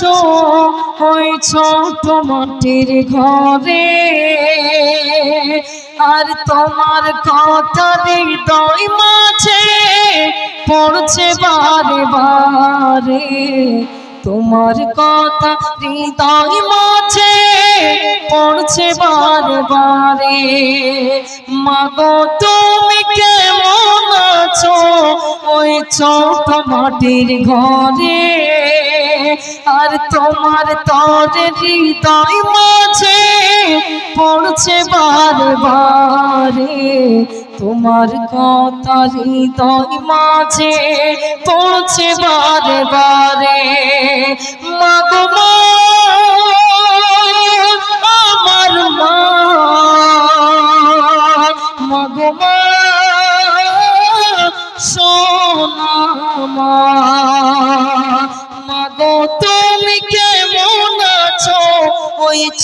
আছো ওই ছোট ঘরে। আর তোমার কথা হৃদয় মাঝে পড়ছে বারে বারে। তোমার কথা হৃদয় মাঝে পড়ছে বারে বারে। মাগো, তুমি কেমন আছো? ওই ছোট মাটির ঘরে। আর তোমার তর হৃদয় মাঝে পড়ছে বারে তোমার কথা হৃদয় মাঝে পড়ছে বারে বারে মাগো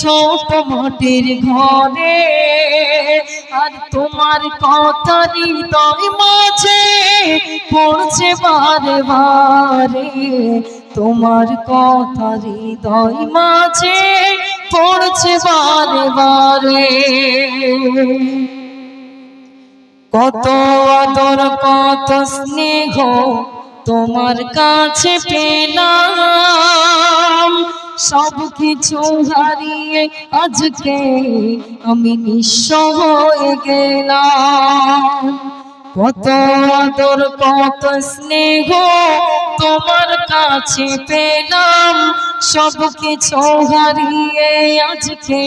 ছোট ঘরে। আর তোমার কথা হৃদয় মাঝে পড়ছে বারে বারে তোমার কথা হৃদয় মাঝে পড়ছে বারে বারে কত আদর, কত স্নেহ তোমার কাছে পেলাম। সব কিছু হারিয়ে আজকে আমি নিঃস্ব হয়ে গেলাম। কত আদর, কত স্নেহ তোমার কাছে পেলাম। সব কিছু হারিয়ে আজকে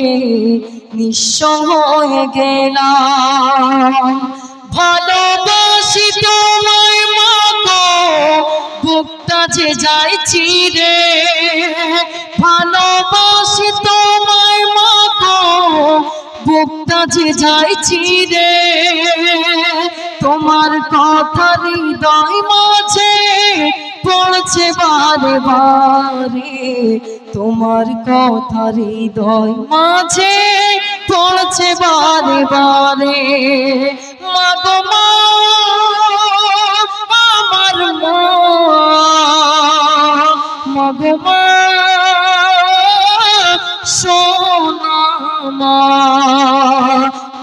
নিঃস্ব হয়ে গেলাম। ভালোবাসি তোমায় মাগো বুকটা যে যায় চিরে ভালোবাসি তোমায় মাগো, বুকটা যে যায় চিরে তোমার কথা হৃদয় মাঝে পড়ছে বারে বারে তোমার কথা হৃদয় মাঝে পড়ছে বারে বারে মাগো মা, আমার মা, মাগো মা। সোনা মা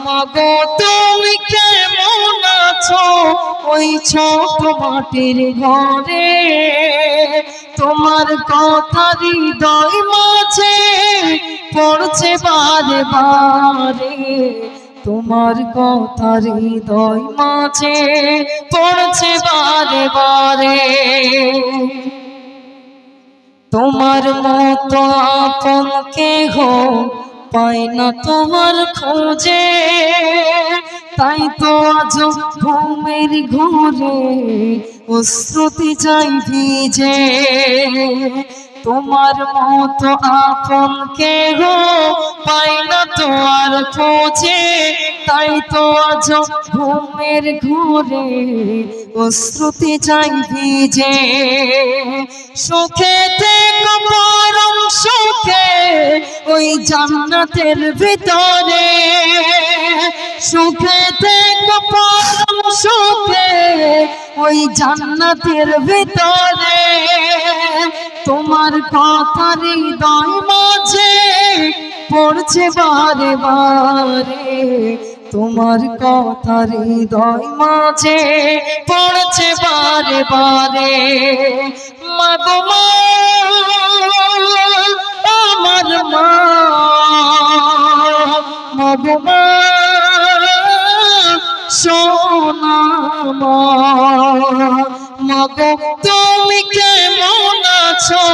মাগো, তুমি কেমন আছো? ওই ছোট মাটির ঘরে। তোমার কথা হৃদয় মাঝে পড়ছে বারে বারে তোমার কথা হৃদয় মাঝে পড়ছে বারে বারে তোমার মতো আপন কেহ পাই না তোমার খোঁজে। তাই তো আজ ঘুমের ঘুরে অশ্রুতি যাই ভিজে। তোমার মতো আপন কেহ পাই না তোমার খোঁজে। তাই তো আজ ঘুমের ঘুরে অশ্রুতি যাই ভিজে। সুখে পরম সুখে ওই জান্নাতের ভিতরে। সুখে থেকে, পরম সুখে ওই জান্নাতের ভিতরে। তোমার কথা হৃদয় মাঝে পড়ছে বারে বারে। তোমার কথা হৃদয় মাঝে পড়ছে বারে বারে। সোনা মা তুমি কেমন আছো?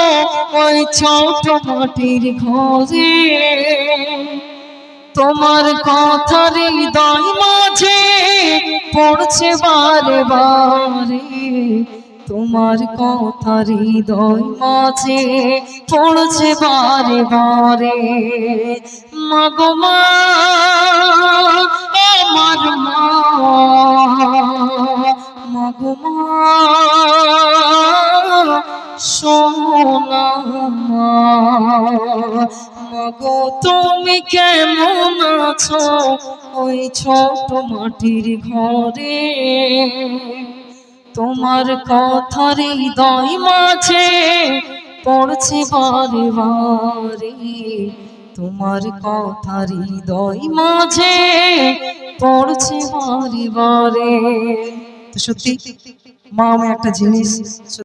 ওই ছোট মাটির ঘরে তোমার কথা হৃদয় মাঝে পড়ছে বারে বারে। তোমার কথা হৃদয় মাঝে পড়ছে বারে বারে। মাগো মা মা, মাগো সোনা তুমি কেমন আছো? ওই ছোট মাটির ঘরে। তোমার কথার হৃদয় মাঝে পড়ছে বারে বারে। তোমার কথার হৃদয় মাঝে পড়ছে বারে বারে। সত্যি, মা, আমি একটা জিনিস